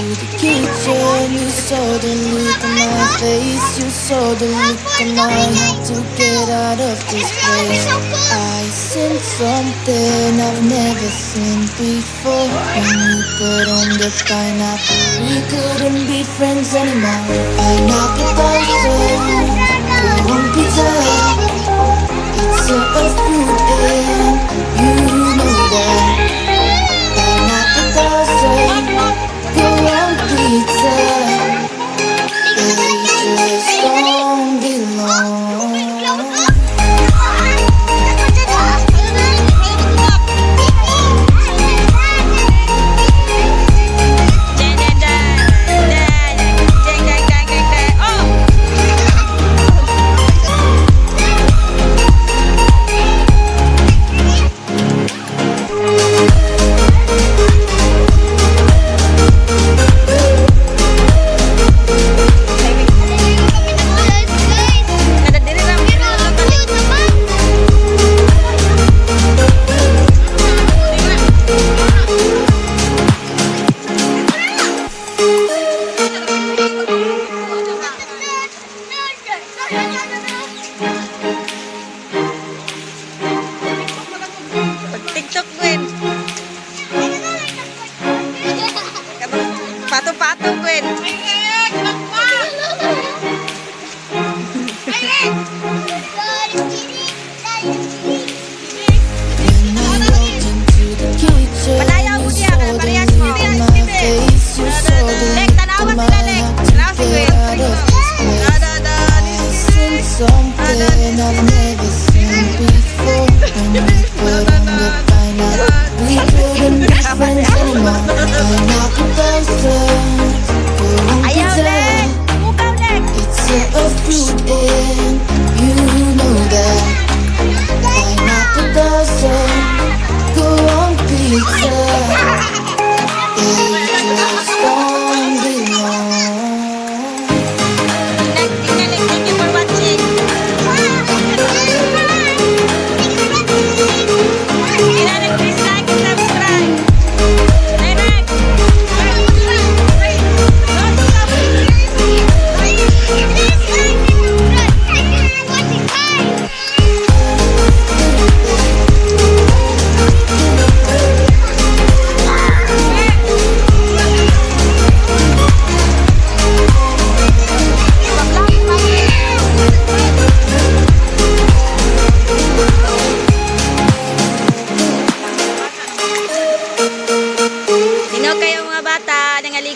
Into the kitchen, you saw the look on my face. You saw the look on my head to get out of this place. I seen something I've never seen before. When you put on the pineapple, we couldn't be friends anymore. Pineapple person, go on pizza. It's a, a Thank you.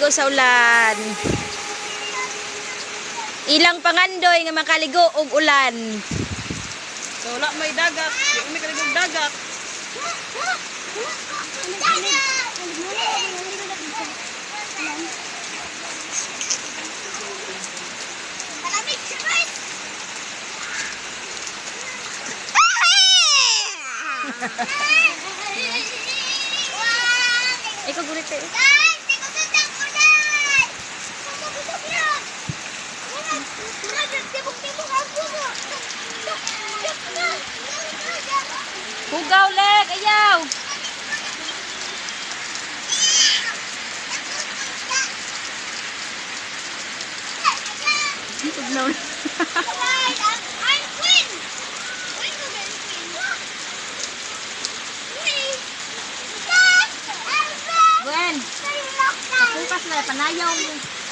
Nangaligo sa ulan? Ilang pangandoy nga makaligo og ulan. So, wala may dagat. Yung may kaligong dagat. Ikaw gulit eh. Pugaw leg, ayaw. cái na. I'm Quinn. Quinn will get Quinn. Quinn. Gwen. Kapukas.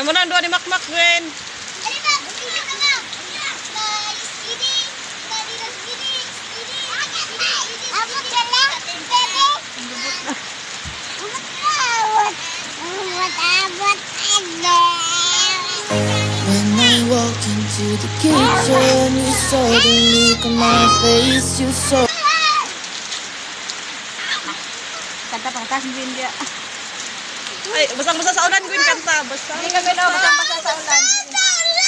Kamu doon ni Makmak, Gwen. When I walked into into the kitchen. You saw the look on my face. You saw. Kanta pang tas din dia. Ay, basang-basa sa ulan, Gwen, kanta. Basang-basang sa ulan.